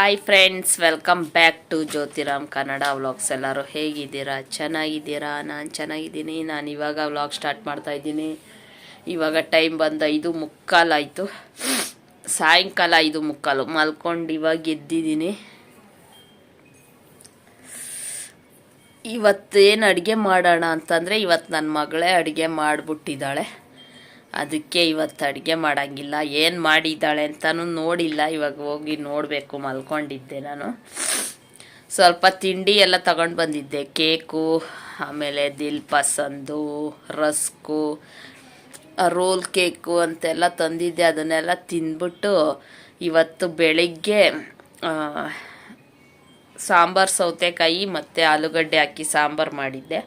Hi friends welcome back to Jyothiram Kannada vlogs ಎಲ್ಲರೂ ಹೇಗಿದ್ದೀರಾ? ಚೆನ್ನಾಗಿದ್ದೀರಾ? ನಾನು ಚೆನ್ನಾಗಿದ್ದೀನಿ. ನಾನು ಇವಾಗ ವ್ಲಾಗ್ ಸ್ಟಾರ್ಟ್ ಮಾಡ್ತಾ ಇದ್ದೀನಿ. ಇವಾಗ ಟೈಮ್ ಬಂದ ಐದು ಮುಕ್ಕಾಲಾಯಿತು ಸಾಯಂಕಾಲ ಐದು ಮುಕ್ಕಾಲು. ಮಲ್ಕೊಂಡು ಇವಾಗ ಎದ್ದಿದ್ದೀನಿ. ಇವತ್ತೇನು ಅಡುಗೆ ಮಾಡೋಣ ಅಂತಂದರೆ ಇವತ್ತು ನನ್ನ ಮಗಳೇ ಅಡುಗೆ ಮಾಡಿಬಿಟ್ಟಿದ್ದಾಳೆ. ಅದಕ್ಕೆ ಇವತ್ತು ಅಡುಗೆ ಮಾಡೋಂಗಿಲ್ಲ. ಏನು ಮಾಡಿದ್ದಾಳೆ ಅಂತಲೂ ನೋಡಿಲ್ಲ. ಇವಾಗ ಹೋಗಿ ನೋಡಬೇಕು, ಮಲ್ಕೊಂಡಿದ್ದೆ ನಾನು. ಸ್ವಲ್ಪ ತಿಂಡಿ ಎಲ್ಲ ತಗೊಂಡು ಬಂದಿದ್ದೆ. ಕೇಕು, ಆಮೇಲೆ Dil Pasand rusk, roll cake ಅಂತೆಲ್ಲ ತಂದಿದ್ದೆ. ಅದನ್ನೆಲ್ಲ ತಿಂದ್ಬಿಟ್ಟು ಇವತ್ತು ಬೆಳಿಗ್ಗೆ ಸಾಂಬಾರು ಸೌತೆಕಾಯಿ ಮತ್ತು ಆಲೂಗಡ್ಡೆ ಹಾಕಿ ಸಾಂಬಾರು ಮಾಡಿದ್ದೆ.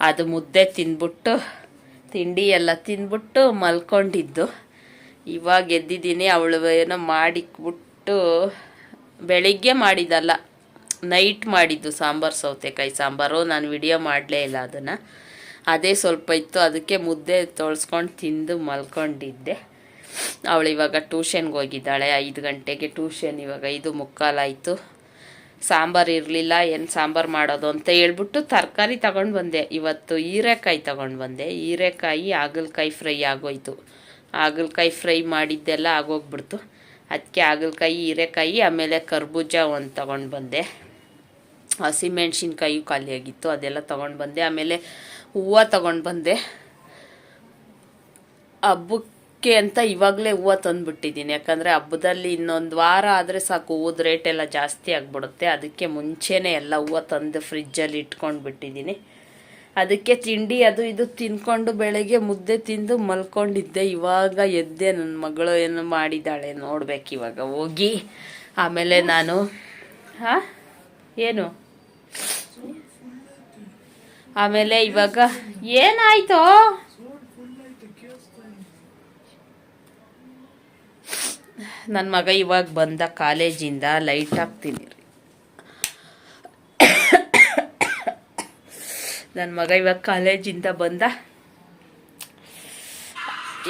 ಅದು ಮುದ್ದೆ ತಿಂದ್ಬಿಟ್ಟು ತಿಂಡಿ ಎಲ್ಲ ತಿಂದ್ಬಿಟ್ಟು ಮಲ್ಕೊಂಡಿದ್ದು. ಇವಾಗ ಎದ್ದಿದ್ದೀನಿ, ಅವಳು ಏನೋ ಮಾಡಿಕ್ಬಿಟ್ಟು ಬೆಳಿಗ್ಗೆ ಮಾಡಿದ್ದಲ್ಲ, ನೈಟ್ ಮಾಡಿದ್ದು ಸಾಂಬಾರು, ಸೌತೆಕಾಯಿ ಸಾಂಬಾರು. ನಾನು ವಿಡಿಯೋ ಮಾಡಲೇ ಇಲ್ಲ ಅದನ್ನು. ಅದೇ ಸ್ವಲ್ಪ ಇತ್ತು, ಅದಕ್ಕೆ ಮುದ್ದೆ ತೊಳ್ಸ್ಕೊಂಡು ತಿಂದು ಮಲ್ಕೊಂಡಿದ್ದೆ. ಅವಳು ಇವಾಗ ಟ್ಯೂಷನ್ಗೆ ಹೋಗಿದ್ದಾಳೆ, ಐದು ಗಂಟೆಗೆ ಟ್ಯೂಷನ್, ಇವಾಗ ಐದು ಮುಕ್ಕಾಲಾಯಿತು ಸಾಂಬಾರು ಇರಲಿಲ್ಲ, ಏನು ಸಾಂಬಾರು ಮಾಡೋದು ಅಂತ ಹೇಳ್ಬಿಟ್ಟು ತರಕಾರಿ ತಗೊಂಡು ಬಂದೆ. ಇವತ್ತು ಹೀರೆಕಾಯಿ ತಗೊಂಡು ಬಂದೆ. ಹೀರೆಕಾಯಿ, ಹಾಗಲಕಾಯಿ ಫ್ರೈ ಆಗೋಯ್ತು. ಹಾಗಲಕಾಯಿ ಫ್ರೈ ಮಾಡಿದ್ದೆಲ್ಲ ಆಗೋಗ್ಬಿಡ್ತು. ಅದಕ್ಕೆ ಹಾಗಲಕಾಯಿ, ಹೀರೆಕಾಯಿ, ಆಮೇಲೆ ಕರ್ಬೂಜ ಒಂದು ತಗೊಂಡು ಬಂದೆ. ಹಸಿಮೆಣ್ಸಿನ್ಕಾಯಿ ಖಾಲಿಯಾಗಿತ್ತು ಅದೆಲ್ಲ ತೊಗೊಂಡು ಬಂದೆ. ಆಮೇಲೆ ಹೂವು ತಗೊಂಡು ಬಂದೆ. ಹಬ್ಬಕ್ಕೆ ಅಂತ ಇವಾಗಲೇ ಹೂವು ತಂದುಬಿಟ್ಟಿದ್ದೀನಿ. ಯಾಕಂದರೆ ಹಬ್ಬದಲ್ಲಿ ಇನ್ನೊಂದು ವಾರ ಆದರೆ ಸಾಕು ಹೂವದ ರೇಟ್ ಎಲ್ಲ ಜಾಸ್ತಿ ಆಗಿಬಿಡುತ್ತೆ. ಅದಕ್ಕೆ ಮುಂಚೆನೇ ಎಲ್ಲ ಹೂವು ತಂದು ಫ್ರಿಜ್ಜಲ್ಲಿ ಇಟ್ಕೊಂಡು ಬಿಟ್ಟಿದ್ದೀನಿ ಅದಕ್ಕೆ ತಿಂಡಿ ಅದು ಇದು ತಿನ್ಕೊಂಡು ಬೆಳಗ್ಗೆ ಮುದ್ದೆ ತಿಂದು ಮಲ್ಕೊಂಡಿದ್ದೆ. ಇವಾಗ ಎದ್ದೆ ನನ್ನ ಮಗಳು ಏನು ಮಾಡಿದ್ದಾಳೆ ನೋಡ್ಬೇಕು ಇವಾಗ. ಹೋಗಿ, ಆಮೇಲೆ ನಾನು, ಹಾಂ? ಏನು? ಆಮೇಲೆ ಇವಾಗ ಏನಾಯ್ತು? ನನ್ನ ಮಗ ಇವಾಗ ಬಂದ ಕಾಲೇಜಿಂದ ಲೈಟ್ ಹಾಕ್ತೀನಿ ನನ್ನ ಮಗ ಇವಾಗ ಕಾಲೇಜಿಂದ ಬಂದ.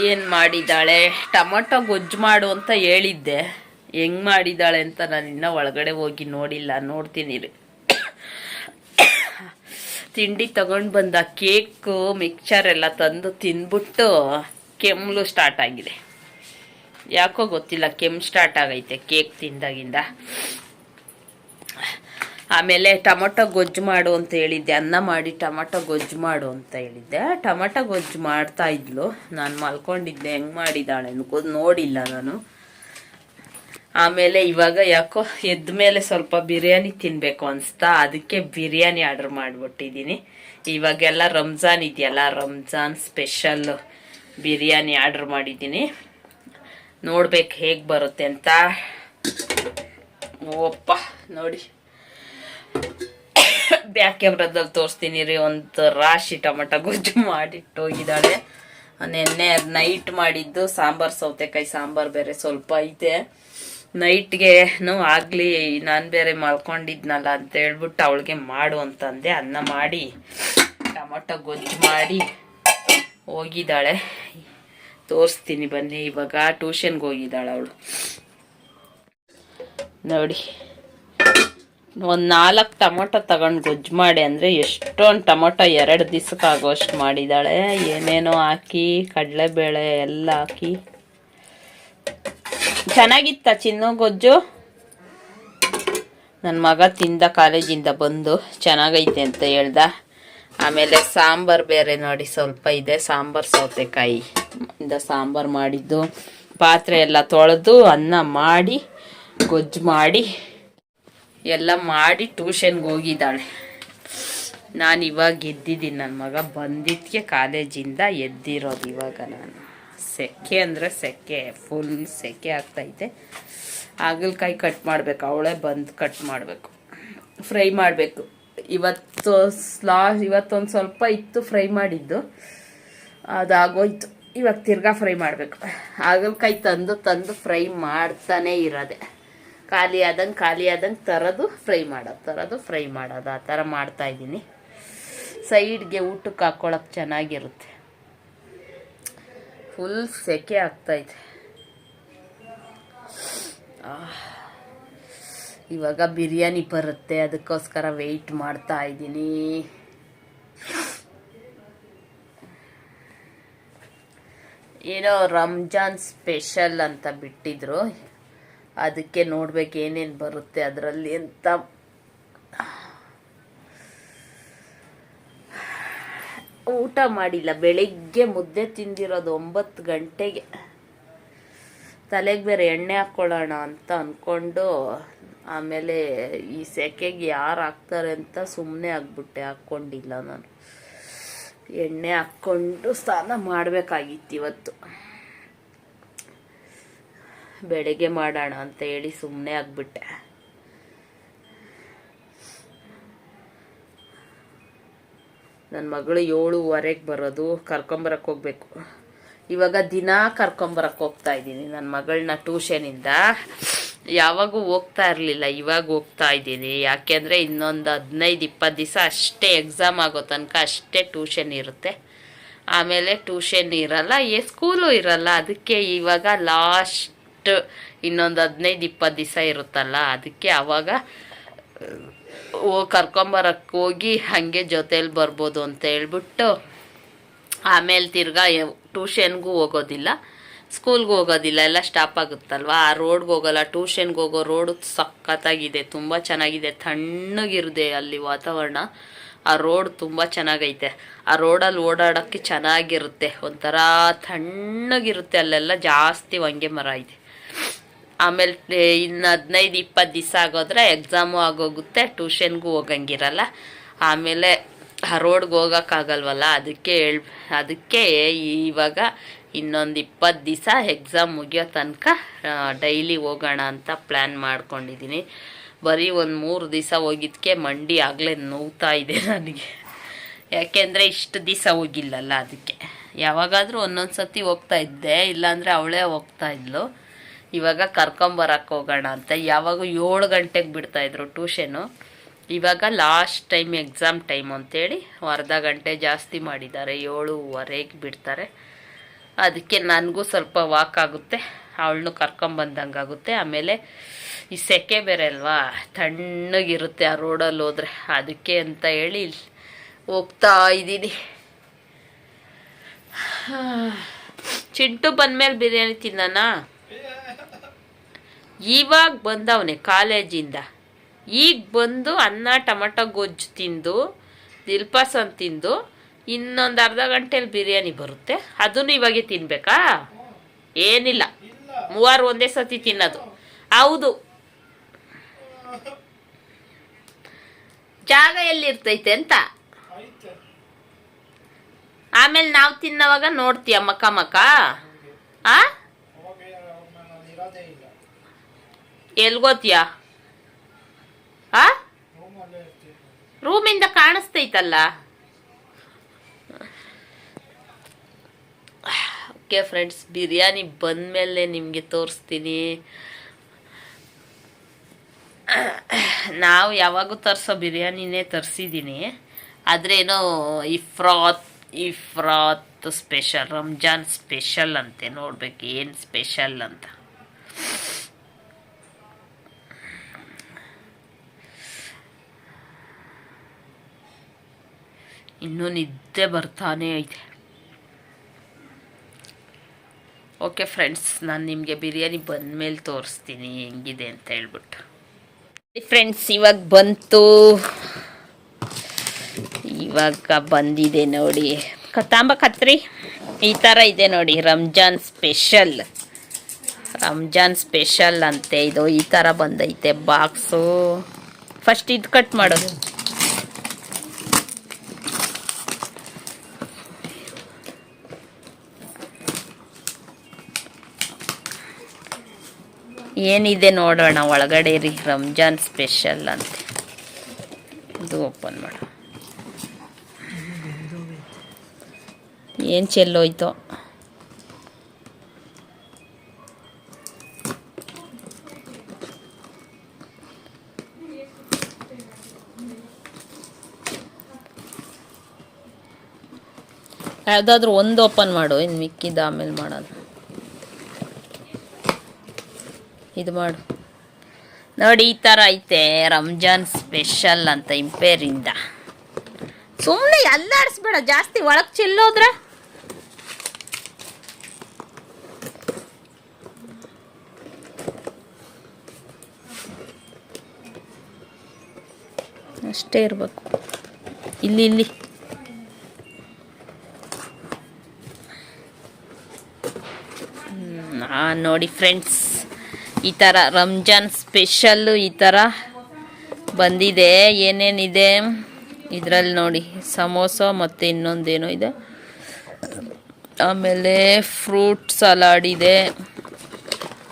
ಏನು ಮಾಡಿದ್ದಾಳೆ ಟೊಮೊಟೊ ಗೊಜ್ಜು ಮಾಡು ಅಂತ ಹೇಳಿದ್ದೆ. ಹೆಂಗ್ ಮಾಡಿದ್ದಾಳೆ ಅಂತ ನಾನು ಇನ್ನೂ ಒಳಗಡೆ ಹೋಗಿ ನೋಡಿಲ್ಲ, ನೋಡ್ತೀನಿ ರೀ. ತಿಂಡಿ ತಗೊಂಡು ಬಂದ, ಕೇಕು ಮಿಕ್ಚರ್ ಎಲ್ಲ ತಂದು ತಿಂದ್ಬಿಟ್ಟು ಕೆಮ್ಮಲು ಸ್ಟಾರ್ಟ್ ಆಗಿದೆ. ಯಾಕೋ ಗೊತ್ತಿಲ್ಲ, ಕೆಮ್ಮು ಸ್ಟಾರ್ಟ್ ಆಗೈತೆ ಕೇಕ್ ತಿಂದಾಗಿಂದ. ಆಮೇಲೆ ಟೊಮೊಟೊ ಗೊಜ್ಜು ಮಾಡು ಅಂತ ಹೇಳಿದ್ದೆ, ಅನ್ನ ಮಾಡಿ ಟೊಮೊಟೊ ಗೊಜ್ಜು ಮಾಡು ಅಂತ ಹೇಳಿದ್ದೆ. ಟೊಮೊಟೊ ಗೊಜ್ಜು ಮಾಡ್ತಾ ಇದ್ಲು, ನಾನು ಮಲ್ಕೊಂಡಿದ್ದೆ, ಹೆಂಗೆ ಮಾಡಿದ್ದಾಳೆ ನೋಡಿಲ್ಲ ನಾನು. ಆಮೇಲೆ ಇವಾಗ ಯಾಕೋ ಎದ್ದ ಮೇಲೆ ಸ್ವಲ್ಪ ಬಿರಿಯಾನಿ ತಿನ್ನಬೇಕು ಅನಿಸ್ತಾ, ಅದಕ್ಕೆ ಬಿರಿಯಾನಿ ಆರ್ಡರ್ ಮಾಡಿಬಿಟ್ಟಿದ್ದೀನಿ. ಇವಾಗೆಲ್ಲ ರಂಜಾನ್ ಇದೆಯಲ್ಲ, ರಂಜಾನ್ ಸ್ಪೆಷಲ್ ಬಿರಿಯಾನಿ ಆರ್ಡರ್ ಮಾಡಿದ್ದೀನಿ. ನೋಡ್ಬೇಕು ಹೇಗೆ ಬರುತ್ತೆ ಅಂತ. ಓಪ್ಪ, ನೋಡಿ. ಬ್ಯಾಕ್ ಕ್ಯಾಮ್ರಾದಲ್ಲಿ ತೋರಿಸ್ತೀನಿ ರೀ, ಒಂದು ರಾಶಿ ಟೊಮಟೊ ಗೊಜ್ಜು ಮಾಡಿಟ್ಟು ಹೋಗಿದ್ದಾಳೆ ನೆನ್ನೆ ನೈಟ್ ಮಾಡಿದ್ದು, ಸಾಂಬಾರು, ಸೌತೆಕಾಯಿ, ಸಾಂಬಾರು ಬೇರೆ ಸ್ವಲ್ಪ ಐತೆ. ನೈಟ್ಗೆನೂ ಆಗಲಿ, ನಾನು ಬೇರೆ ಮಲ್ಕೊಂಡಿದ್ನಲ್ಲ ಅಂತ ಹೇಳ್ಬಿಟ್ಟು ಅವಳಿಗೆ ಮಾಡು ಅಂತಂದೆ. ಅನ್ನ ಮಾಡಿ, ಟೊಮಟೊ ಗೊಜ್ಜು ಮಾಡಿ ಹೋಗಿದ್ದಾಳೆ. ತೋರಿಸ್ತೀನಿ ಬನ್ನಿ. ಇವಾಗ ಟ್ಯೂಷನ್ಗೆ ಹೋಗಿದ್ದಾಳೆ ಅವಳು. ನೋಡಿ. ಒಂದು ನಾಲ್ಕು ಟೊಮೊಟೊ ತಗೊಂಡು ಗೊಜ್ಜು ಮಾಡಿ ಅಂದರೆ ಎಷ್ಟೊಂದು ಟೊಮೊಟೊ ಎರಡು ದಿವ್ಸಕ್ಕೆ ಆಗೋಷ್ಟು ಮಾಡಿದ್ದಾಳೆ. ಏನೇನೋ ಹಾಕಿ, ಕಡಲೆಬೇಳೆ ಎಲ್ಲ ಹಾಕಿ. ಚೆನ್ನಾಗಿತ್ತ ಚಿನ್ನು ಗೊಜ್ಜು? ನನ್ನ ಮಗ ತಿಂದ ಕಾಲೇಜಿಂದ ಬಂದು ಚೆನ್ನಾಗೈತೆ ಅಂತ ಹೇಳ್ದ. ಆಮೇಲೆ ಸಾಂಬಾರು ಬೇರೆ ನೋಡಿ ಸ್ವಲ್ಪ ಇದೆ. ಸಾಂಬಾರು ಸೌತೆಕಾಯಿ. ಇಂದ ಸಾಂಬಾರು ಮಾಡಿದ್ದು. ಪಾತ್ರೆ ಎಲ್ಲ ತೊಳೆದು ಅನ್ನ ಮಾಡಿ, ಗೊಜ್ಜು ಮಾಡಿ, ಎಲ್ಲ ಮಾಡಿ ಟ್ಯೂಷನ್ಗೆ ಹೋಗಿದ್ದಾಳೆ. ನಾನು ಇವಾಗ ಎದ್ದಿದ್ದೀನಿ. ನನ್ನ ಮಗ ಬಂದಿದ್ದಕ್ಕೆ ಕಾಲೇಜಿಂದ ಎದ್ದಿರೋದು ಇವಾಗ ನಾನು. ಸೆಕೆ ಅಂದರೆ ಸೆಕೆ ಫುಲ್ ಸೆಕೆ ಆಗ್ತೈತೆ ಹಾಗಲಕಾಯಿ ಕಟ್ ಮಾಡಬೇಕು. ಅವಳೇ ಬಂದು ಕಟ್ ಮಾಡಬೇಕು. ಫ್ರೈ ಮಾಡಬೇಕು. ಇವತ್ತು ಸ್ಲಾ ಇವತ್ತೊಂದು ಸ್ವಲ್ಪ ಇತ್ತು ಫ್ರೈ ಮಾಡಿದ್ದು. ಅದಾಗೋಯ್ತು. ಇವಾಗ ತಿರ್ಗಾ ಫ್ರೈ ಮಾಡಬೇಕು. ಹಾಗಲಕಾಯಿ ತಂದು ತಂದು ಫ್ರೈ ಮಾಡ್ತಾನೇ ಇರೋದೆ. ಖಾಲಿ ಆದಂಗೆ ಖಾಲಿ ಆದಂಗೆ ತರೋದು ಫ್ರೈ ಮಾಡೋದು ತರೋದು ಫ್ರೈ ಮಾಡೋದು. ಆ ಥರ ಮಾಡ್ತಾಯಿದ್ದೀನಿ ಸೈಡ್ಗೆ ಊಟಕ್ಕೆ ಹಾಕ್ಕೊಳಕ್ಕೆ ಚೆನ್ನಾಗಿರುತ್ತೆ. ಫುಲ್ ಸೆಕೆ ಆಗ್ತೈತೆ ಇವಾಗ ಬಿರಿಯಾನಿ ಬರುತ್ತೆ, ಅದಕ್ಕೋಸ್ಕರ ವೆಯ್ಟ್ ಮಾಡ್ತಾ ಇದ್ದೀನಿ. ಏನೋ ರಂಜಾನ್ ಸ್ಪೆಷಲ್ ಅಂತ ಬಿಟ್ಟಿದ್ರು. ಅದಕ್ಕೆ ನೋಡ್ಬೇಕು ಏನೇನು ಬರುತ್ತೆ ಅದರಲ್ಲಿ ಅಂತ. ಊಟ ಮಾಡಿಲ್ಲ, ಬೆಳಿಗ್ಗೆ ಮುದ್ದೆ ತಿಂದಿರೋದು ಒಂಬತ್ತು ಗಂಟೆಗೆ. ತಲೆಗೆ ಬೇರೆ ಎಣ್ಣೆ ಹಾಕ್ಕೊಳ್ಳೋಣ ಅಂತ ಅಂದ್ಕೊಂಡು ಆಮೇಲೆ ಈ ಸೆಕೆಗೆ ಯಾರು ಹಾಕ್ತಾರೆ ಅಂತ ಸುಮ್ಮನೆ ಆಗ್ಬಿಟ್ಟೆ, ಹಾಕ್ಕೊಂಡಿಲ್ಲ ನಾನು. ಎಣ್ಣೆ ಹಾಕ್ಕೊಂಡು ಸ್ನಾನ ಮಾಡಬೇಕಾಗಿತ್ತು ಇವತ್ತು. ಬೆಳಗ್ಗೆ ಮಾಡೋಣ ಅಂತ ಹೇಳಿ ಸುಮ್ಮನೆ ಆಗ್ಬಿಟ್ಟೆ. ನನ್ನ ಮಗಳು ಏಳುವರೆಗೆ ಬರೋದು ಕರ್ಕೊಂಬರಕ್ಕೆ ಹೋಗ್ಬೇಕು. ಇವಾಗ ದಿನ ಕರ್ಕೊಂಬರಕ್ಕೆ ಹೋಗ್ತಾ ಇದ್ದೀನಿ. ನನ್ನ ಮಗಳನ್ನ ಟ್ಯೂಷನಿಂದ ಯಾವಾಗೂ ಹೋಗ್ತಾ ಇರಲಿಲ್ಲ, ಇವಾಗ ಹೋಗ್ತಾ ಇದ್ದೀನಿ. ಯಾಕೆಂದರೆ ಇನ್ನೊಂದು ಹದಿನೈದು ಇಪ್ಪತ್ತು ದಿವಸ ಅಷ್ಟೇ ಎಕ್ಸಾಮ್ ಆಗೋ ತನಕ ಅಷ್ಟೇ ಟ್ಯೂಷನ್ ಇರುತ್ತೆ. ಆಮೇಲೆ ಟ್ಯೂಷನ್ ಇರಲ್ಲ, ಏ ಸ್ಕೂಲು ಇರಲ್ಲ. ಅದಕ್ಕೆ ಇವಾಗ ಲಾಸ್ಟ್ ಇನ್ನೊಂದು ಹದಿನೈದು ಇಪ್ಪತ್ತು ದಿವಸ ಇರುತ್ತಲ್ಲ, ಅದಕ್ಕೆ ಆವಾಗ ಕರ್ಕೊಂಬರಕ್ಕೆ ಹೋಗಿ ಹಾಗೆ ಜೊತೇಲಿ ಬರ್ಬೋದು ಅಂತ ಹೇಳ್ಬಿಟ್ಟು ಆಮೇಲೆ ತಿರ್ಗಾ ಟ್ಯೂಷನ್ಗೂ ಹೋಗೋದಿಲ್ಲ, ಸ್ಕೂಲ್ಗೆ ಹೋಗೋದಿಲ್ಲ, ಎಲ್ಲ ಸ್ಟಾಪ್ ಆಗುತ್ತಲ್ವ? ಆ ರೋಡ್ಗೆ ಹೋಗೋಲ್ಲ, ಟ್ಯೂಷನ್ಗೆ ಹೋಗೋ ರೋಡು ಸಖತ್ತಾಗಿದೆ, ತುಂಬ ಚೆನ್ನಾಗಿದೆ, ತಣ್ಣಗಿರುತ್ತೆ ಅಲ್ಲಿ ವಾತಾವರಣ. ಆ ರೋಡ್ ತುಂಬ ಚೆನ್ನಾಗೈತೆ. ಆ ರೋಡಲ್ಲಿ ಓಡಾಡೋಕ್ಕೆ ಚೆನ್ನಾಗಿರುತ್ತೆ, ಒಂಥರ ತಣ್ಣಗಿರುತ್ತೆ, ಅಲ್ಲೆಲ್ಲ ಜಾಸ್ತಿ ಹೊಂಗೆ ಮರ ಇದೆ. ಆಮೇಲೆ ಇನ್ನು ಹದಿನೈದು, ಇಪ್ಪತ್ತು ದಿವಸ ಆಗೋದ್ರೆ ಎಕ್ಸಾಮು ಆಗೋಗುತ್ತೆ, ಟ್ಯೂಷನ್ಗೂ ಹೋಗಂಗಿರಲ್ಲ. ಆಮೇಲೆ ಆ ರೋಡ್ಗೆ ಹೋಗೋಕ್ಕಾಗಲ್ವಲ್ಲ? ಅದಕ್ಕೆ ಹೇಳ್, ಅದಕ್ಕೆ ಇವಾಗ ಇನ್ನೊಂದು ಇಪ್ಪತ್ತು ದಿವಸ ಎಕ್ಸಾಮ್ ಮುಗಿಯೋ ತನಕ ಡೈಲಿ ಹೋಗೋಣ ಅಂತ ಪ್ಲ್ಯಾನ್ ಮಾಡ್ಕೊಂಡಿದ್ದೀನಿ ಬರೀ ಒಂದು ಮೂರು ದಿವಸ ಹೋಗಿದ್ದಕ್ಕೆ ಮಂಡಿ ಆಗಲೇ ನೋವ್ತಾ ಇದೆ ನನಗೆ. ಯಾಕೆಂದರೆ ಇಷ್ಟು ದಿವಸ ಹೋಗಿಲ್ಲಲ್ಲ ಅದಕ್ಕೆ. ಯಾವಾಗಾದರೂ ಒಂದೊಂದು ಸತಿ ಹೋಗ್ತಾ ಇದ್ದೆ, ಇಲ್ಲಾಂದರೆ ಅವಳೇ ಹೋಗ್ತಾ ಇದ್ಲು. ಇವಾಗ ಕರ್ಕೊಂಬರಕ್ಕೆ ಹೋಗೋಣ ಅಂತ. ಯಾವಾಗ ಏಳು ಗಂಟೆಗೆ ಬಿಡ್ತಾಯಿದ್ರು ಟ್ಯೂಷನು ಇವಾಗ ಲಾಸ್ಟ್ ಟೈಮ್ ಎಕ್ಸಾಮ್ ಟೈಮ್ ಅಂತೇಳಿ ಅರ್ಧ ಗಂಟೆ ಜಾಸ್ತಿ ಮಾಡಿದ್ದಾರೆ, ಏಳುವರೆಗೆ ಬಿಡ್ತಾರೆ. ಅದಕ್ಕೆ ನನಗೂ ಸ್ವಲ್ಪ ವಾಕ್ ಆಗುತ್ತೆ, ಅವಳನ್ನು ಕರ್ಕೊಂಬಂದಂಗೆ ಆಗುತ್ತೆ. ಆಮೇಲೆ ಈ ಸೆಕೆ ಬೇರೆ ಅಲ್ವಾ, ತಣ್ಣಗಿರುತ್ತೆ ಆ ರೋಡಲ್ಲಿ ಹೋದರೆ. ಅದಕ್ಕೆ ಅಂತ ಹೇಳಿ ಹೋಗ್ತಾ ಇದ್ದೀನಿ. ಚಿಂಟು ಬಂದಮೇಲೆ ಬಿರಿಯಾನಿ ತಿನ್ನೋಣ ಇವಾಗ ಬಂದವನೇ ಕಾಲೇಜಿಂದ. ಈಗ ಬಂದು ಅನ್ನ, ಟೊಮಟೊ, ಗೊಜ್ಜು ತಿಂದು ದಿಲ್ಪಾಸನ್ ತಿಂದು, ಇನ್ನೊಂದು ಅರ್ಧ ಗಂಟೆಯಲ್ಲಿ ಬಿರಿಯಾನಿ ಬರುತ್ತೆ. ಅದನ್ನು ಇವಾಗೆ ತಿನ್ಬೇಕಾ? ಏನಿಲ್ಲ. ಮೂವಾರು ಒಂದೇ ಸತಿ ತಿನ್ನೋದು. ಹೌದು. ಜಾಗ ಎಲ್ಲಿರ್ತೈತೆ ಅಂತ? ಆಮೇಲೆ ನಾವು ತಿನ್ನವಾಗ ನೋಡ್ತೀಯ ಮಕ್ಕ ಮಕ್ಕ ಆ? ಎಲ್ಗೋತ್ಯಾ? ಆ? ರೂಮಿಂದ ಕಾಣಿಸ್ತೈತಲ್ಲ. ಓಕೆ ಫ್ರೆಂಡ್ಸ್ ಬಿರಿಯಾನಿ ಬಂದಮೇಲೆ ನಿಮಗೆ ತೋರಿಸ್ತೀನಿ. ನಾವು ಯಾವಾಗೂ ತರಿಸೋ ಬಿರಿಯಾನಿನೇ ತರಿಸಿದ್ದೀನಿ. ಆದ್ರೇನೋ ಇಫ್ರಾತ್ ಇಫ್ರಾತ್ ಸ್ಪೆಷಲ್, ರಂಜಾನ್ ಸ್ಪೆಷಲ್ ಅಂತೆ ನೋಡ್ಬೇಕು, ಏನು ಸ್ಪೆಷಲ್ ಅಂತ. ಇನ್ನೂ ನಿದ್ದೆ ಬರ್ತಾನೆ ಐತೆ. ಓಕೆ ಫ್ರೆಂಡ್ಸ್ ನಾನು ನಿಮಗೆ ಬಿರಿಯಾನಿ ಬಂದ ಮೇಲೆ ತೋರಿಸ್ತೀನಿ, ಹೆಂಗಿದೆ ಅಂತ ಹೇಳ್ಬಿಟ್ಟು. ಫ್ರೆಂಡ್ಸ್ ಇವಾಗ ಬಂತು. ಇವಾಗ ಬಂದಿದೆ ನೋಡಿ. ಕತ್ತಾಂಬ ಕತ್ರಿ ಈ ಥರ ಇದೆ ನೋಡಿ, ರಂಜಾನ್ ಸ್ಪೆಷಲ್. ರಂಜಾನ್ ಸ್ಪೆಷಲ್ ಅಂತೆ, ಇದು ಈ ಥರ ಬಂದೈತೆ, ಬಾಕ್ಸು. ಫಸ್ಟ್ ಇದು ಕಟ್ ಮಾಡೋದು. ಏನಿದೆ ನೋಡೋಣ, ಒಳಗಡೆ ರೀ ರಂಜಾನ್ ಸ್ಪೆಷಲ್ ಅಂತ. ಇದು ಓಪನ್ ಮಾಡು. ಏನು ಚೆಲ್ಲೋಯ್ತು ಯಾವುದಾದ್ರೂ ಒಂದು ಓಪನ್ ಮಾಡು. ಇನ್ನು ಮಿಕ್ಕಿದ ಆಮೇಲೆ ಮಾಡೋದು. ಇದು ಮಾಡು. ನೋಡಿ, ಈ ಥರ ಐತೆ. ರಂಜಾನ್ ಸ್ಪೆಷಲ್ ಅಂತ ಇಂಪೇರಿಂದ. ಸುಮ್ಮನೆ ಅಲ್ಲಾಡಿಸ್ಬೇಡ. ಜಾಸ್ತಿ ಒಳಗೆ ಚೆಲ್ಲೋದ್ರ? ಅಷ್ಟೇ ಇರಬೇಕು. ಇಲ್ಲಿ ಇಲ್ಲಿ. ನೋಡಿ ಫ್ರೆಂಡ್ಸ್ ಈ ಥರ ರಂಜಾನ್ ಸ್ಪೆಷಲ್ಲು ಈ ಥರ ಬಂದಿದೆ. ಏನೇನಿದೆ? ಇದರಲ್ಲಿ ನೋಡಿ ಸಮೋಸ ಮತ್ತು ಇನ್ನೊಂದೇನೋ ಇದೆ. ಆಮೇಲೆ ಫ್ರೂಟ್ ಸಲಾಡ್ ಇದೆ.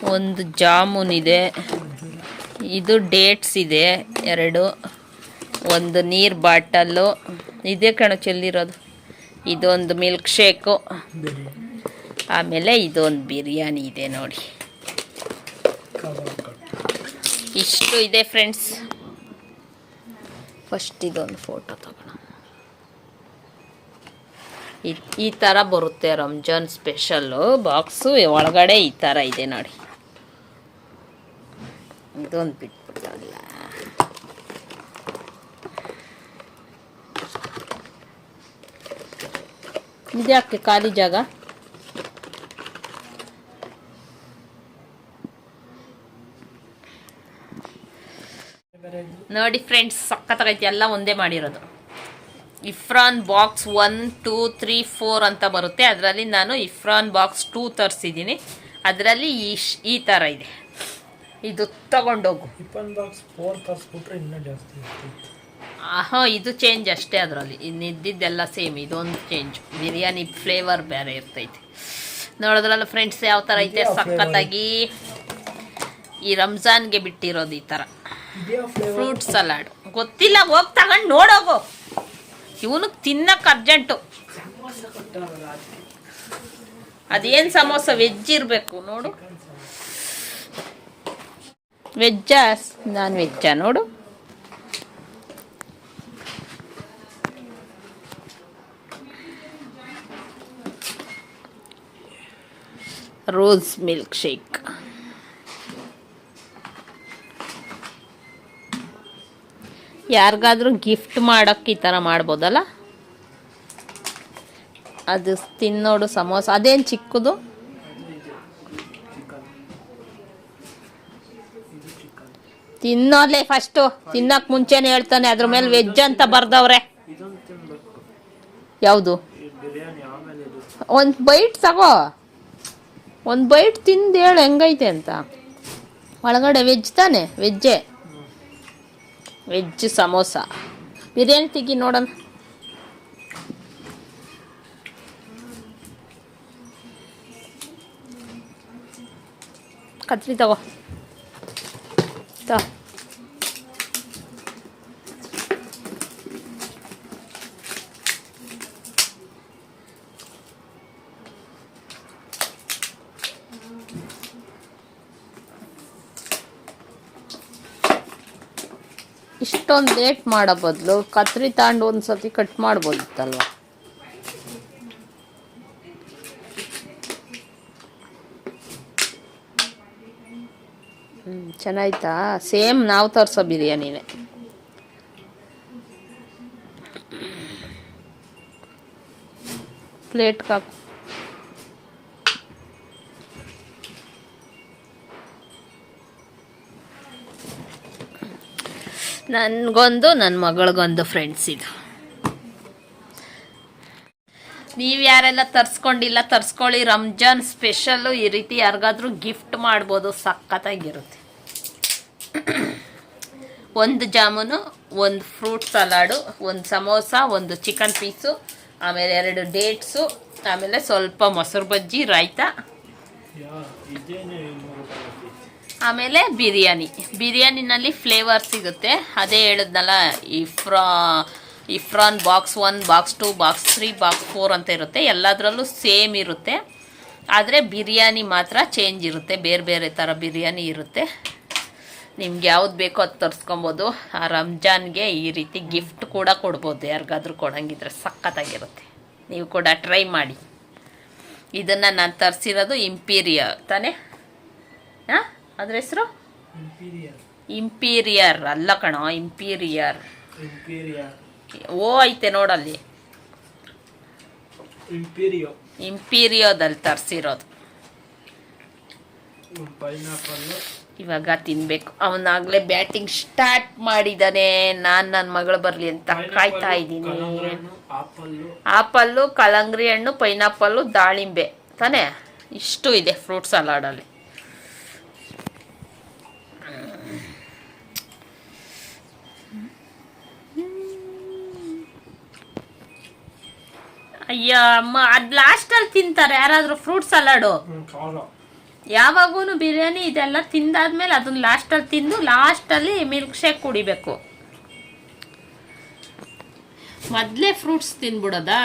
ಒಂದು ಜಾಮೂನ್ ಇದೆ. ಇದು ಡೇಟ್ಸ್ ಇದೆ ಎರಡು. ಒಂದು ನೀರು ಬಾಟಲ್ಲು. ಇದೇ ಕಣ ಚೆಲ್ಲಿರೋದು. ಇದೊಂದು ಮಿಲ್ಕ್ ಶೇಕು ಆಮೇಲೆ ಇದೊಂದು ಬಿರಿಯಾನಿ ಇದೆ ನೋಡಿ. ಇಷ್ಟು ಇದೆ ಫ್ರೆಂಡ್ಸ್ ಫಸ್ಟ್ ಇದೊಂದು ಫೋಟೋ ತಗೋಣ. ಈ- ಈ ಥರ ಬರುತ್ತೆ ರಂಜಾನ್ ಸ್ಪೆಷಲ್ಲು ಬಾಕ್ಸು ಒಳಗಡೆ ಈ ಥರ ಇದೆ ನೋಡಿ. ಇದೊಂದು ಬಿಟ್ಬಿಟ್ಟಲ್ಲ. ಇದ್ಯಾಕೆ ಖಾಲಿ ಜಾಗ? ನೋಡಿ ಫ್ರೆಂಡ್ಸ್ ಸಕ್ಕತ್ತಾಗೈತಿ ಎಲ್ಲ ಒಂದೇ ಮಾಡಿರೋದು. Ifran box one two three four ಅಂತ ಬರುತ್ತೆ. ಅದರಲ್ಲಿ ನಾನು ಇಫ್ರಾನ್ ಬಾಕ್ಸ್ ಟೂ ತರಿಸಿದ್ದೀನಿ. ಅದರಲ್ಲಿ ಈ ಈ ಥರ ಇದೆ. ಇದು ತಗೊಂಡೋಗು. ಹಾಂ ಇದು ಚೇಂಜ್ ಅಷ್ಟೇ ಅದರಲ್ಲಿ. ಇನ್ನಿದ್ದಿದ್ದೆಲ್ಲ ಸೇಮ್ ಇದೊಂದು ಚೇಂಜ್ ಬಿರಿಯಾನಿ ಫ್ಲೇವರ್ ಬೇರೆ ಇರ್ತೈತೆ. ನೋಡಿದ್ರಲ್ಲ ಫ್ರೆಂಡ್ಸ್ ಯಾವ ಥರ ಐತೆ? ಸಖತ್ತಾಗಿ ಈ ರಂಜಾನ್ಗೆ ಬಿಟ್ಟಿರೋದು ಈ ಥರ ಫ್ರೂಟ್ ಸಲಾಡ್ ಗೊತ್ತಿಲ್ಲ ಹೋಗಿ ತಗೊಂಡು ನೋಡೋಗು ಇವನಿಗೆ ತಿನ್ನಕ್ಕೆ ಅರ್ಜೆಂಟು ಅದೇನು ಸಮೋಸ ವೆಜ್ ಇರಬೇಕು ನೋಡು ವೆಜ್ಜಾ ನಾನ್ ವೆಜ್ಜಾ ನೋಡು ರೋಸ್ ಮಿಲ್ಕ್ ಶೇಕ್ ಯಾರಿಗಾದ್ರೂ ಗಿಫ್ಟ್ ಮಾಡೋಕ್ಕೆ ಈ ಥರ ಮಾಡ್ಬೋದಲ್ಲ? ಅದು ತಿನ್ನೋಡು ಸಮೋಸ. ಅದೇನು ಚಿಕ್ಕದು? ತಿನ್ನೋದ್ಲೆ ಫಸ್ಟು ತಿನ್ನಕ್ಕೆ ಮುಂಚೆನೆ ಹೇಳ್ತಾನೆ, ಅದ್ರ ಮೇಲೆ ವೆಜ್ ಅಂತ ಬರ್ದವ್ರೆ. ಯಾವುದು? ಒಂದು ಬೈಟ್ ತಗೋ. ಒಂದು ಬೈಟ್ ತಿಂದು ಹೇಳು, ಹೆಂಗೈತೆ ಅಂತ. ಒಳಗಡೆ ವೆಜ್ ತಾನೆ? ವೆಜ್ಜೆ ವೆಜ್ ಸಮೋಸ. ಬಿರಿಯಾನಿ ತೆಗಿ ನೋಡೋಣ. ಕತ್ರಿ ತಗೋ. ಇಷ್ಟೊಂದು ಲೇಟ್ ಮಾಡೋ ಬದಲು, ಕತ್ರಿ ತಗೊಂಡು ಒಂದು ಸತಿ ಕಟ್ ಮಾಡ್ಬೋದಿತ್ತಲ್ವ? ಹ್ಞೂ ಚೆನ್ನಾಯ್ತಾ? ಸೇಮ್ ನಾವು ತರಿಸೋ ಬಿರಿಯಾನಿನೇ. ಪ್ಲೇಟ್ಗೆ ಹಾಕು. ನನಗೊಂದು ನನ್ನ ಮಗಳಿಗೊಂದು ಫ್ರೆಂಡ್ಸ್ ಇದು. ನೀವು ಯಾರೆಲ್ಲ ತರಿಸ್ಕೊಂಡಿಲ್ಲ, ತರಿಸ್ಕೊಳ್ಳಿ. ರಂಜಾನ್ ಸ್ಪೆಷಲ್ಲು ಈ ರೀತಿ ಯಾರಿಗಾದ್ರೂ ಗಿಫ್ಟ್ ಮಾಡ್ಬೋದು, ಸಖತ್ತಾಗಿರುತ್ತೆ. ಒಂದು ಜಾಮೂನು, ಒಂದು ಫ್ರೂಟ್ ಸಲಾಡು ಒಂದು ಸಮೋಸ, ಒಂದು ಚಿಕನ್ ಪೀಸು ಆಮೇಲೆ ಎರಡು ಡೇಟ್ಸು ಆಮೇಲೆ ಸ್ವಲ್ಪ ಮೊಸರು ಬಜ್ಜಿ, ರಾಯ್ತ ಯಾ ಇದೇನೇ ಇನ್ನೂರು ರೂಪಾಯಿ ಐತಿ. ಆಮೇಲೆ ಬಿರಿಯಾನಿ. ಬಿರಿಯಾನಿನಲ್ಲಿ ಫ್ಲೇವರ್ ಸಿಗುತ್ತೆ. ಅದೇ ಹೇಳಿದ್ನಲ್ಲ, Ifra, Ifran box one box two box three box four ಅಂತ ಇರುತ್ತೆ. ಎಲ್ಲದರಲ್ಲೂ ಸೇಮ್ ಇರುತ್ತೆ. ಆದರೆ ಬಿರಿಯಾನಿ ಮಾತ್ರ ಚೇಂಜ್ ಇರುತ್ತೆ. ಬೇರೆ ಬೇರೆ ಥರ ಬಿರಿಯಾನಿ ಇರುತ್ತೆ. ನಿಮ್ಗೆ ಯಾವ್ದು ಬೇಕೋ ಅದು ತರಿಸ್ಕೊಬೋದು. ಆ ರಂಜಾನ್ಗೆ ಈ ರೀತಿ ಗಿಫ್ಟ್ ಕೂಡ ಕೊಡ್ಬೋದು. ಯಾರಿಗಾದ್ರೂ ಕೊಡಂಗಿದ್ರೆ ಸಖತ್ತಾಗಿರುತ್ತೆ. ನೀವು ಕೂಡ ಟ್ರೈ ಮಾಡಿ. ಇದನ್ನು ನಾನು ತರಿಸಿರೋದು ಇಂಪೀರಿಯ ತಾನೇ? ಹಾಂ? ಅದ್ರ ಹೆಸರು? ಇಂಪೀರಿಯರ್ ಅಲ್ಲ ಕಣೋ ಇಂಪೀರಿಯರ್ ಇಂಪೀರಿಯಾ ಓ ಐತೆ ನೋಡಲ್ಲಿ. ಇಂಪೀರಿಯೋ ಇಂಪೀರಿಯೋದಲ್ಲಿ ತರಿಸಿರೋದು. ಇವಾಗ ತಿನ್ಬೇಕು. ಅವನಾಗ್ಲೇ ಬ್ಯಾಟಿಂಗ್ ಸ್ಟಾರ್ಟ್ ಮಾಡಿದಾನೆ. ನಾನು ನನ್ನ ಮಗಳು ಬರಲಿ ಅಂತ ಕಾಯ್ತಾ ಇದ್ದೀನಿ. ಆಪಲ್ಲು. ಕಲಂಗ್ರಿ ಹಣ್ಣು ಪೈನಾಪಲ್ಲು ದಾಳಿಂಬೆ. ತಾನೇ? ಇಷ್ಟು ಇದೆ ಫ್ರೂಟ್ ಸಲಾಡಲ್ಲಿ ಅಯ್ಯ ಅಮ್ಮ ಲಾಸ್ಟ್ ಅಲ್ಲಿ ತಿಂತಾರೆ. ಯಾರಾದರೂ ಫ್ರೂಟ್ ಸಲಾಡು ಯಾವಾಗೂ ಬಿರಿಯಾನಿ ಇದೆಲ್ಲ ತಿಂದಾದ್ಮೇಲೆ ಅದನ್ನ ಲಾಸ್ಟ್ ಅಲ್ಲಿ ತಿಂದು ಲಾಸ್ಟ್ ಅಲ್ಲಿ ಮಿಲ್ಕ್ ಶೇಕ್ ಕುಡಿಬೇಕು. ಮೊದಲೇ ಫ್ರೂಟ್ಸ್ ತಿನ್ಬಿಡೋದಾ?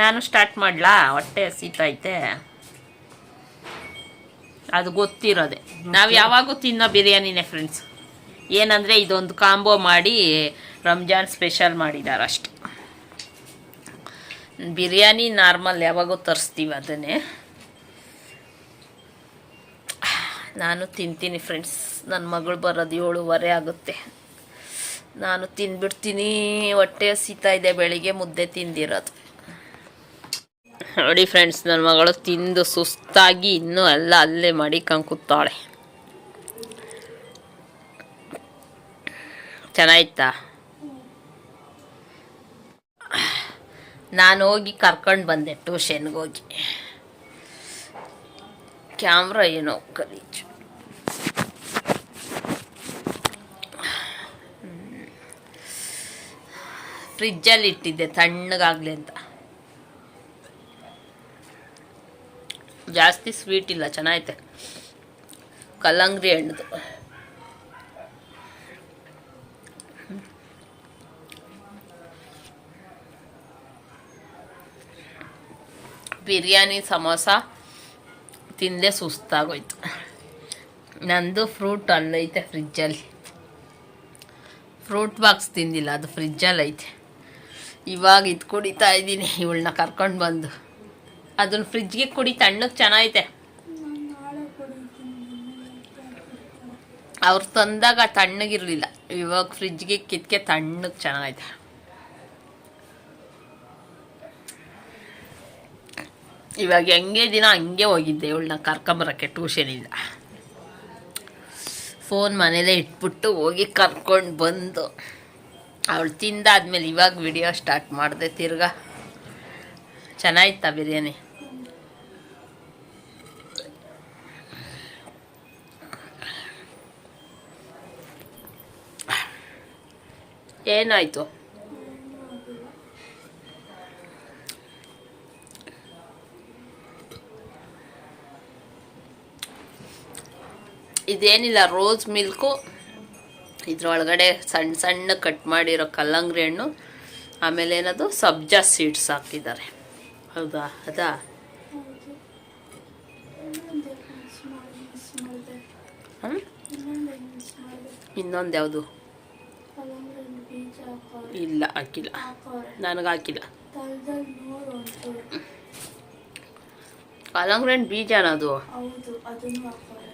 ನಾನು ಸ್ಟಾರ್ಟ್ ಮಾಡ್ಲಾ? ಹೊಟ್ಟೆ ಸೀತೈತೆ ಅದು ಗೊತ್ತಿರೋದೆ. ನಾವು ಯಾವಾಗೂ ತಿನ್ನೋ ಬಿರಿಯಾನಿನೇ ಫ್ರೆಂಡ್ಸ್ ಏನಂದರೆ ಇದೊಂದು ಕಾಂಬೋ ಮಾಡಿ ರಂಜಾನ್ ಸ್ಪೆಷಲ್ ಮಾಡಿದ್ದಾರೆ ಅಷ್ಟೆ ಬಿರಿಯಾನಿ ನಾರ್ಮಲ್ ಯಾವಾಗೂ ತರಿಸ್ತೀವಿ ಅದನ್ನೇ. ನಾನು ತಿಂತೀನಿ ಫ್ರೆಂಡ್ಸ್ ನನ್ನ ಮಗಳು ಬರೋದು ಏಳುವರೆ ಆಗುತ್ತೆ. ನಾನು ತಿಂದ್ಬಿಡ್ತೀನಿ ಹೊಟ್ಟೆ ಸೀತಾ ಇದೆ ಬೆಳಿಗ್ಗೆ ಮುದ್ದೆ ತಿಂದಿರೋದು. ನೋಡಿ ಫ್ರೆಂಡ್ಸ್ ನನ್ನ ಮಗಳು ತಿಂದು ಸುಸ್ತಾಗಿ ಇನ್ನೂ ಎಲ್ಲ ಅಲ್ಲೇ ಮಾಡಿ ಕೂತಾಳೆ ಚೆನ್ನಾಯ್ತಾ ನಾನು ಹೋಗಿ ಕರ್ಕೊಂಡು ಬಂದೆ ಟ್ಯೂಷನ್ಗೆ ಹೋಗಿ ಕ್ಯಾಮ್ರಾ ಏನೋ ಕಲೀಜು ಫ್ರಿಜ್ಜಲ್ಲಿ ಇಟ್ಟಿದ್ದೆ, ತಣ್ಣಗಾಗ್ಲಿ ಅಂತ. ಜಾಸ್ತಿ ಸ್ವೀಟ್ ಇಲ್ಲ, ಚೆನ್ನಾಗೈತೆ. ಕಲ್ಲಂಗಡಿ ಹಣ್ಣದು. ಬಿರಿಯಾನಿ, ಸಮೋಸ ತಿಂದೇ ಸುಸ್ತಾಗೋಯ್ತು. ನಂದು ಫ್ರೂಟ್ ಅಲ್ಲೈತೆ ಫ್ರಿಜ್ಜಲ್ಲಿ ಫ್ರೂಟ್ ಬಾಕ್ಸ್ ತಿಂದಿಲ್ಲ, ಅದು ಫ್ರಿಜ್ಜಲ್ಲಿ ಐತೆ ಇವಾಗ ಇದು ಕುಡಿತಾ ಇದ್ದೀನಿ, ಇವಳನ್ನ ಕರ್ಕೊಂಡು ಬಂದು. ಅದನ್ನ ಫ್ರಿಜ್ಗೆ ಕುಡಿ, ತಣ್ಣಗೆ ಚೆನ್ನಾಗೈತೆ. ಅವ್ರು ತಂದಾಗ ತಣ್ಣಗಿರಲಿಲ್ಲ, ಇವಾಗ ಫ್ರಿಜ್ಗೆ ಕಿತ್ಕೆ ತಣ್ಣಗೆ ಚೆನ್ನಾಗೈತೆ. ಇವಾಗ ಹೆಂಗೆ ದಿನ ಹಂಗೆ ಹೋಗಿದ್ದೆ. ಇವಳನ್ನ ಕರ್ಕೊಂಬರಕ್ಕೆ ಟ್ಯೂಷನಿಂದ ಫೋನ್ ಮನೇಲೇ ಇಟ್ಬಿಟ್ಟು ಹೋಗಿ ಕರ್ಕೊಂಡು ಬಂದು. ಅವಳು ತಿಂದಾದ್ಮೇಲೆ ಇವಾಗ ವಿಡಿಯೋ ಸ್ಟಾರ್ಟ್ ಮಾಡಿದೆ ತಿರ್ಗಾ. ಚೆನ್ನಾಗಿತ್ತಾ ಬಿರಿಯಾನಿ? ಏನಾಯ್ತು? ಇದೇನಿಲ್ಲ ರೋಸ್ ಮಿಲ್ಕು ಇದ್ರೊಳಗಡೆ ಸಣ್ಣ ಸಣ್ಣ ಕಟ್ ಮಾಡಿರೋ ಕಲ್ಲಂಗಡಿ ಹಣ್ಣು. ಆಮೇಲೆ ಏನದು? ಸಬ್ಜಾ ಸೀಡ್ಸ್ ಹಾಕಿದ್ದಾರೆ. ಹೌದಾ? ಅದಾ? ಇನ್ನೊಂದು ಯಾವುದು? ಇಲ್ಲ, ಹಾಕಿಲ್ಲ. ನನಗೆ ಹಾಕಿಲ್ಲ. ಕಲ್ಲಂಗಡಿ ಹಣ್ಣು ಬೀಜನ ಅದು ಹೌದು ಅದನ್ನು ಹಾಕೋರೆ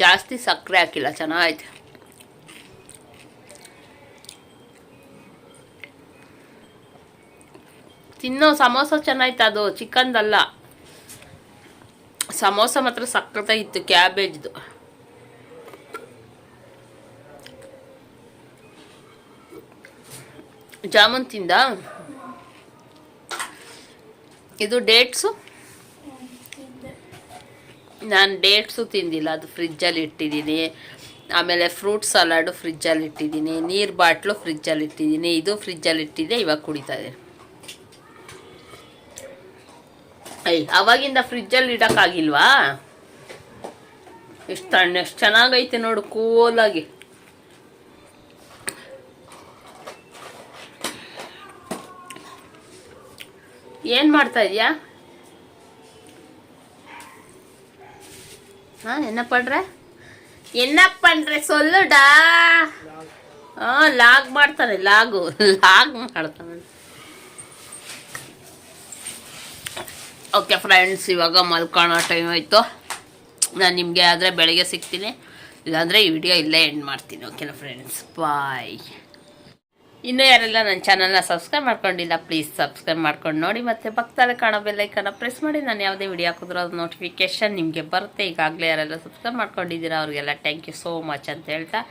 ಜಾಸ್ತಿ ಸಕ್ಕರೆ ಹಾಕಿಲ್ಲ, ಚೆನ್ನಾಗೈತೆ. ತಿನ್ನೋ ಸಮೋಸ ಚೆನ್ನಾಯ್ತು ಅದು ಚಿಕನ್ದಲ್ಲ ಸಮೋಸ ಮಾತ್ರ ಸಕ್ಕತ್ತಾಗಿತ್ತು ಕ್ಯಾಬೇಜ್ದು. ಜಾಮೂನ್ ತಿಂದ? ಇದು ಡೇಟ್ಸು? ನಾನು ಡೇಟ್ಸು ತಿಂದಿಲ್ಲ. ಅದು ಫ್ರಿಜ್ಜಲ್ಲಿ ಇಟ್ಟಿದ್ದೀನಿ. ಆಮೇಲೆ ಫ್ರೂಟ್ ಸಲಾಡು ಫ್ರಿಜ್ಜಲ್ಲಿ ಇಟ್ಟಿದ್ದೀನಿ. ನೀರು ಬಾಟ್ಲು ಫ್ರಿಜ್ಜಲ್ಲಿ ಇಟ್ಟಿದ್ದೀನಿ. ಇದು ಫ್ರಿಜ್ಜಲ್ಲಿ ಇಟ್ಟಿದ್ದೆ, ಇವಾಗ ಕುಡಿತಾ ಇದೆ ಐ ಅವಾಗಿಂದ ಫ್ರಿಜ್ಜಲ್ಲಿ ಇಡೋಕ್ಕಾಗಿಲ್ವಾ? ಎಷ್ಟು ತಣ್ಣ, ಎಷ್ಟು ಚೆನ್ನಾಗೈತೆ ನೋಡು, ಕೂಲಾಗಿ. ಏನು ಮಾಡ್ತಾ ಇದೀಯಾ? ஆ என்ன பண்ற என்ன பண்ற சொல்லுடா ಆ ಲಾಗ್ ಮಾಡ್ತಾನೆ ಲಾಗು ಲಾಗ್ ಮಾಡ್ತಾನೆ ಓಕೆ ಫ್ರೆಂಡ್ಸ್ ಇವಾಗ ಮಲ್ಕೊಳ್ಳೋ ಟೈಮ್ ಆಯಿತು ನಾನು ನಿಮಗೆ ಆದರೆ ಬೆಳಗ್ಗೆ ಸಿಗ್ತೀನಿ ಇಲ್ಲಾಂದರೆ ಈ ವಿಡಿಯೋ ಇಲ್ಲೇ ಎಂಡ್ ಮಾಡ್ತೀನಿ ಓಕೆನಾ ಫ್ರೆಂಡ್ಸ್ ಬಾಯ್ ಇನ್ನೂ ಯಾರೆಲ್ಲ ನನ್ನ ಚಾನಲ್ನ ಸಬ್ಸ್ಕ್ರೈಬ್ ಮಾಡ್ಕೊಂಡಿಲ್ಲ ಪ್ಲೀಸ್ ಸಬ್ಸ್ಕ್ರೈಬ್ ಮಾಡ್ಕೊಂಡು ನೋಡಿ. ಮತ್ತು ಪಕ್ಕದಲ್ಲೇ ಕಾಣೋ ಬೆಲ್ಲೈಕನ್ನ ಪ್ರೆಸ್ ಮಾಡಿ. ನಾನು ಯಾವುದೇ ವಿಡಿಯೋ ಹಾಕಿದ್ರು ಅದು ನೋಟಿಫಿಕೇಷನ್ ನಿಮಗೆ ಬರುತ್ತೆ. ಈಗಾಗಲೇ ಯಾರೆಲ್ಲ ಸಬ್ಸ್ಕ್ರೈಬ್ ಮಾಡ್ಕೊಂಡಿದ್ದೀರಾ, ಅವ್ರಿಗೆಲ್ಲ ಥ್ಯಾಂಕ್ ಯು ಸೋ ಮಚ್ ಅಂತ ಹೇಳ್ತಾ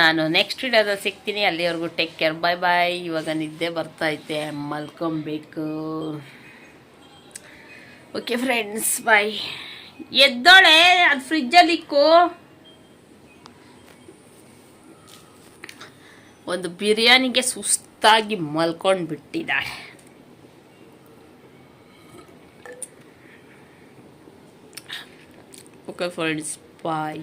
ನಾನು ನೆಕ್ಸ್ಟ್ ವಿಡಿಯೋದಲ್ಲಿ ಸಿಗ್ತೀನಿ. ಅಲ್ಲಿವರೆಗೂ ಟೇಕ್ ಕೇರ್ ಬಾಯ್ ಬಾಯ್ ಇವಾಗ ನಿದ್ದೆ ಬರ್ತೈತೆ ಮಲ್ಕೊಬೇಕು. ಓಕೆ ಫ್ರೆಂಡ್ಸ್ ಬಾಯ್ ಎದ್ದೋಳೆ, ಅದು ಫ್ರಿಜ್ಜಲ್ಲಿ ಇಕ್ಕು. ಒಂದು ಬಿರಿಯಾನಿಗೆ ಸುಸ್ತಾಗಿ ಮಲ್ಕೊಂಡು ಬಿಟ್ಟಿದ್ದಾಳೆ ಓಕೆ ಫ್ರೆಂಡ್ಸ್ ಬಾಯ್